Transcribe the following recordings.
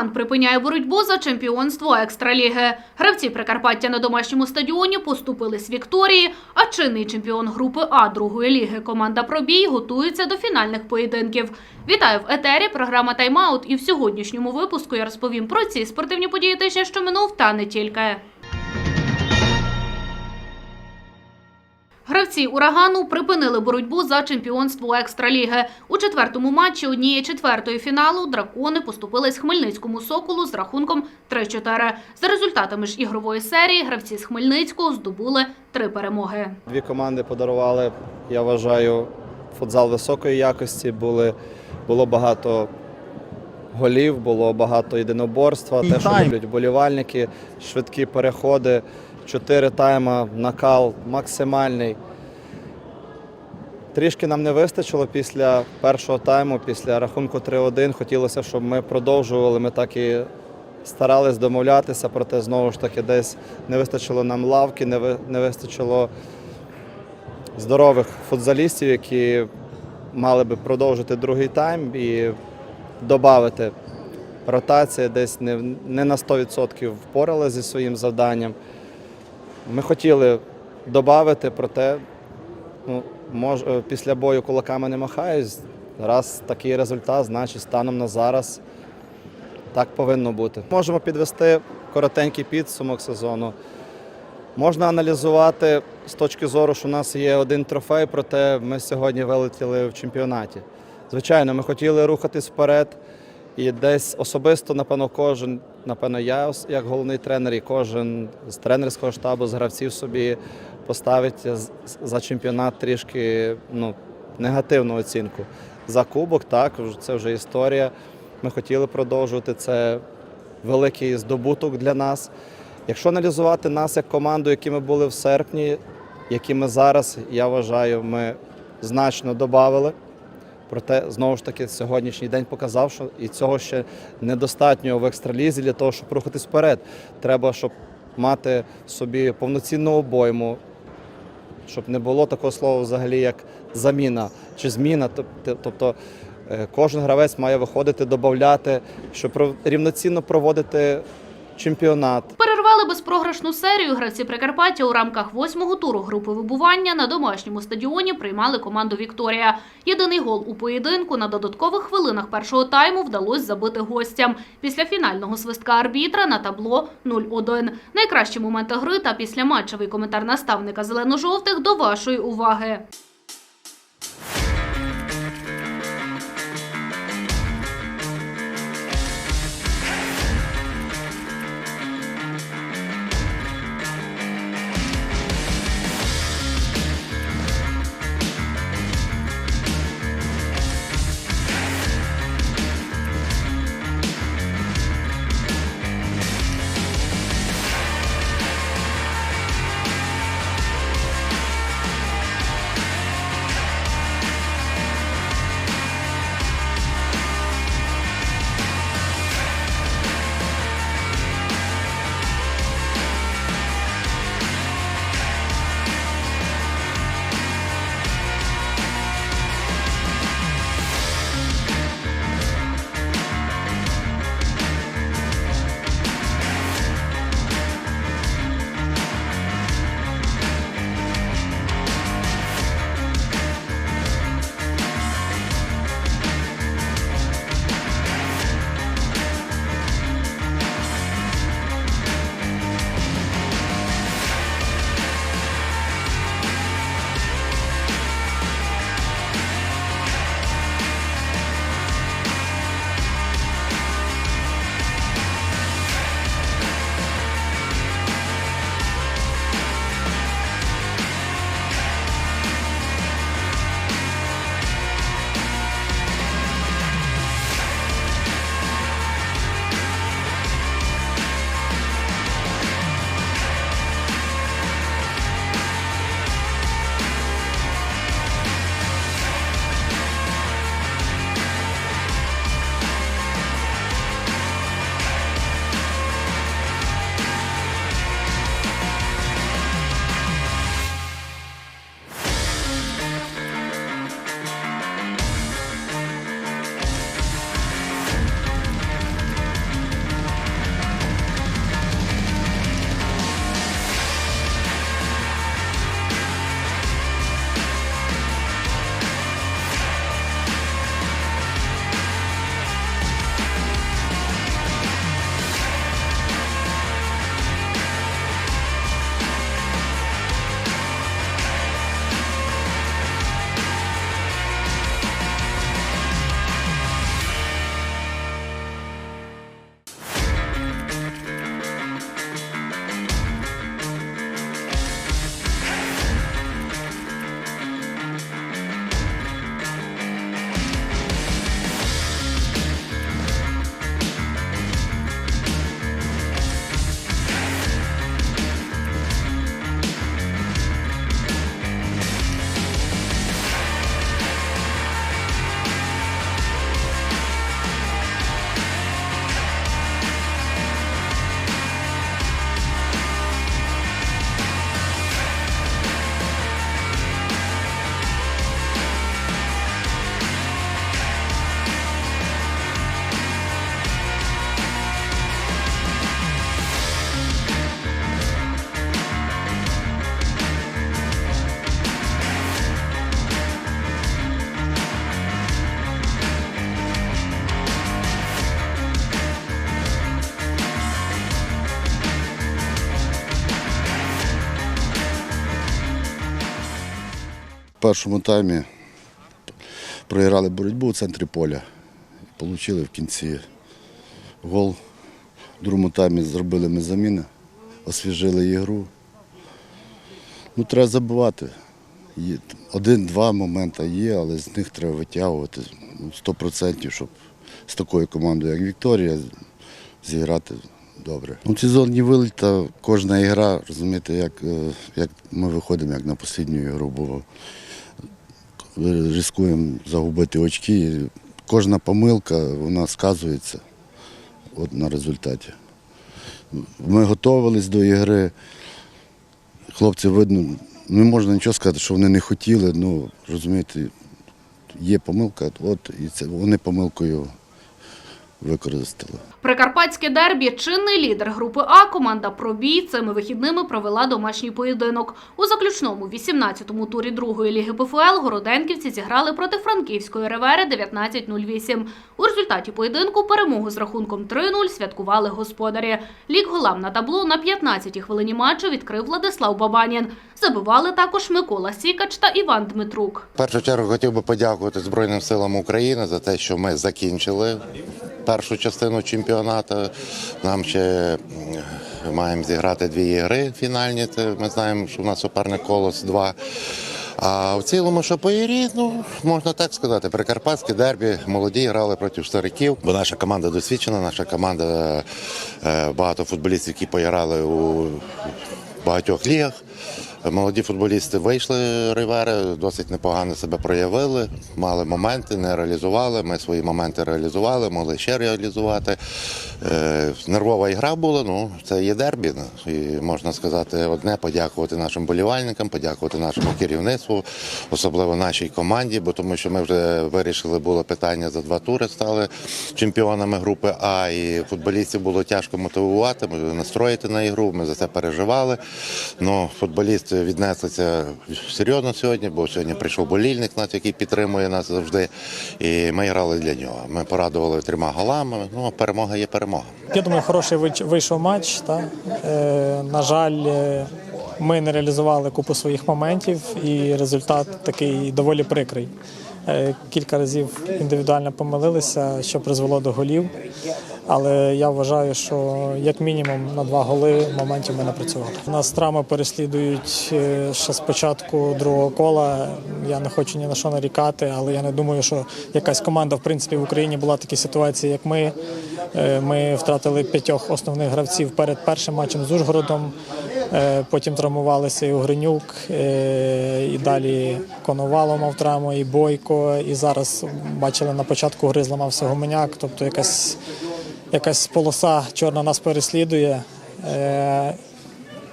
Ураган припиняє боротьбу за чемпіонство екстраліги. Гравці Прикарпаття на домашньому стадіоні поступили з Вікторії, а чинний чемпіон групи А другої ліги команда Пробій готується до фінальних поєдинків. Вітаю в етері. Програма Тайм-аут. І в сьогоднішньому випуску я розповім про ці спортивні події тижня, що минув, та не тільки. Гравці урагану припинили боротьбу за чемпіонство екстраліги. У четвертому матчі однієї четвертої фіналу дракони поступились Хмельницькому соколу з рахунком 3-4. За результатами ж ігрової серії гравці з Хмельницького здобули три перемоги. Дві команди подарували, я вважаю, футзал високої якості. Були, було багато голів, було багато єдиноборства, те, що люблять вболівальники, швидкі переходи, чотири тайма, накал максимальний. Трішки нам не вистачило після першого тайму, після рахунку 3-1. Хотілося, щоб ми продовжували. Ми так і старались домовлятися, проте знову ж таки десь не вистачило нам лавки, не ви- не вистачило здорових футзалістів, які мали би продовжити другий тайм і додати ротація десь не, на 100% впоралися зі своїм завданням. Ми хотіли додати, проте ну, мож, е, після бою кулаками не махаюсь. Раз такий результат, значить станом на зараз так повинно бути. Можемо підвести коротенький підсумок сезону. Можна аналізувати з точки зору, що у нас є один трофей, проте ми сьогодні вилетіли в чемпіонаті. Звичайно, ми хотіли рухатись вперед. І десь особисто, напевно, кожен, напевно, я як головний тренер, і кожен з тренерського штабу, з гравців собі поставить за чемпіонат трішки ну, негативну оцінку. За кубок, так, це вже історія. Ми хотіли продовжувати. Це великий здобуток для нас. Якщо аналізувати нас як команду, які ми були в серпні, які ми зараз, я вважаю, ми значно додали. Проте, знову ж таки, сьогоднішній день показав, що і цього ще недостатньо в екстралізі для того, щоб рухатись вперед. Треба, щоб мати собі повноцінну обойму, щоб не було такого слова взагалі, як заміна чи зміна. Тобто е, кожен гравець має виходити, додати, щоб рівноцінно проводити чемпіонат. Перервали безпрограшну серію. Гравці Прикарпаття у рамках восьмого туру групи вибування на домашньому стадіоні приймали команду Вікторія. Єдиний гол у поєдинку на додаткових хвилинах першого тайму вдалося забити гостям. Після фінального свистка арбітра на табло 0-1. Найкращі моменти гри та післяматчевий коментар наставника зелено-жовтих до вашої уваги. Першому таймі програли боротьбу у центрі поля. Получили в кінці гол. В другому таймі зробили ми заміни, освіжили ігру. Ну, треба забувати. Один-два моменти є, але з них треба витягувати ну, 100%, щоб з такою командою, як Вікторія, зіграти добре. У сезоні виліта кожна ігра, розумієте, як, е, як ми виходимо як на останню ігру, бо ризикуємо загубити очки. Кожна помилка вона сказується от на результаті. Ми готувалися до ігри. Хлопці видно, не можна нічого сказати, що вони не хотіли. Ну, розумієте, є помилка, от і це вони помилкою використали. Прикарпатське дербі чинний лідер групи А команда Пробій цими вихідними провела домашній поєдинок. У заключному 18-му турі другої ліги ПФЛ городенківці зіграли проти франківської ревери 19-08. У результаті поєдинку перемогу з рахунком 3-0 святкували господарі. Лік голам на табло на 15-й хвилині матчу відкрив Владислав Бабанін. Забивали також Микола Сікач та Іван Дмитрук. В першу чергу хотів би подякувати Збройним силам України за те, що ми закінчили першу частину чемпіонату. Нам ще маємо зіграти дві ігри фінальні. Ми знаємо, що в нас суперник колос 2. А в цілому, що по ігрі, ну можна так сказати, прикарпатське дербі, молоді грали проти стариків, бо наша команда досвідчена, наша команда е, багато футболістів, які поіграли у багатьох лігах. Молоді футболісти вийшли Ривери, досить непогано себе проявили, мали моменти, не реалізували. Ми свої моменти реалізували, могли ще реалізувати. Е, нервова ігра була, ну це є дербі. І можна сказати, одне подякувати нашим болівальникам, подякувати нашому керівництву, особливо нашій команді, бо тому що ми вже вирішили було питання за два тури, стали чемпіонами групи А, і футболістів було тяжко мотивувати, настроїти на ігру. Ми за це переживали. Ну, футболісти віднеслися серйозно сьогодні, бо сьогодні прийшов болільник, нас, який підтримує нас завжди. І ми грали для нього. Ми порадували трьома голами. Ну, перемога є перемога. Я думаю, хороший вийшов матч. Та. Е, на жаль, е, ми не реалізували купу своїх моментів, і результат такий доволі прикрий. Е, кілька разів індивідуально помилилися, що призвело до голів. Але я вважаю, що як мінімум на два голи моментів ми напрацювали. Нас травми переслідують е, ще з початку другого кола. Я не хочу ні на що нарікати, але я не думаю, що якась команда в принципі в Україні була в такій ситуації, як ми. Е, Ми втратили п'ятьох основних гравців перед першим матчем з Ужгородом. Е, Потім травмувалися і Угринюк, і далі Коновало мав травму, і Бойко. І зараз бачили на початку гри зламався Гоменяк. Тобто якась, якась полоса чорна нас переслідує. Е,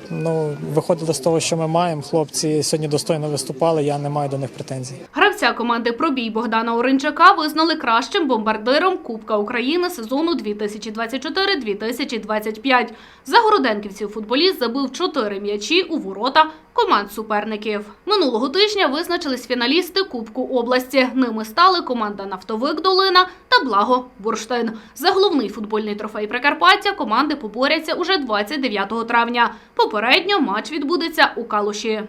Ну, виходили з того, що ми маємо. Хлопці сьогодні достойно виступали, я не маю до них претензій. Гравця команди «Пробій» Богдана Оринчака визнали кращим бомбардиром Кубка України сезону 2024-2025. За городенківців футболіст забив чотири м'ячі у ворота команд суперників. Минулого тижня визначились фіналісти Кубку області. Ними стали команда «Нафтовик Долина» та «Благо Бурштин». За головний футбольний трофей Прикарпаття команди поборяться уже 29 травня. Попередньо матч відбудеться у Калуші.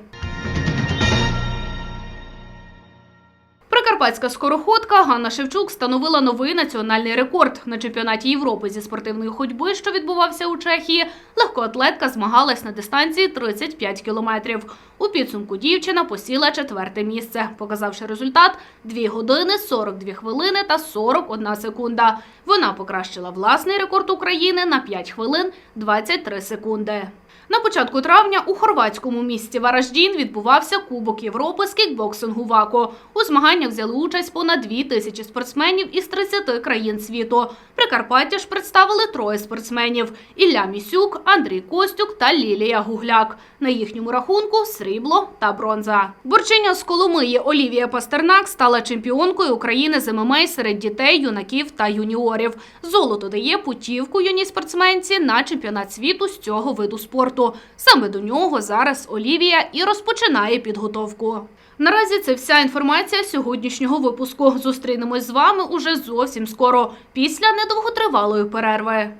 Прикарпатська скороходка Ганна Шевчук встановила новий національний рекорд на чемпіонаті Європи зі спортивної ходьби, що відбувався у Чехії. Легкоатлетка змагалась на дистанції 35 кілометрів. У підсумку дівчина посіла четверте місце, показавши результат 2 години 42 хвилини та 41 секунда. Вона покращила власний рекорд України на 5 хвилин 23 секунди. На початку травня у хорватському місті Вараждін відбувався Кубок Європи з кікбоксингу ВАКО. У змаганнях взяли участь понад дві тисячі спортсменів із 30 країн світу. Прикарпаття ж представили троє спортсменів: Ілля Місюк, Андрій Костюк та Лілія Гугляк. На їхньому рахунку срібло та бронза. Борчиня з Коломиї Олівія Пастернак стала чемпіонкою України з ММА серед дітей, юнаків та юніорів. Золото дає путівку юній спортсменці на чемпіонат світу з цього виду спорту. Саме до нього зараз Олівія і розпочинає підготовку. Наразі це вся інформація сьогоднішнього випуску. Зустрінемось з вами уже зовсім скоро, після недовготривалої перерви.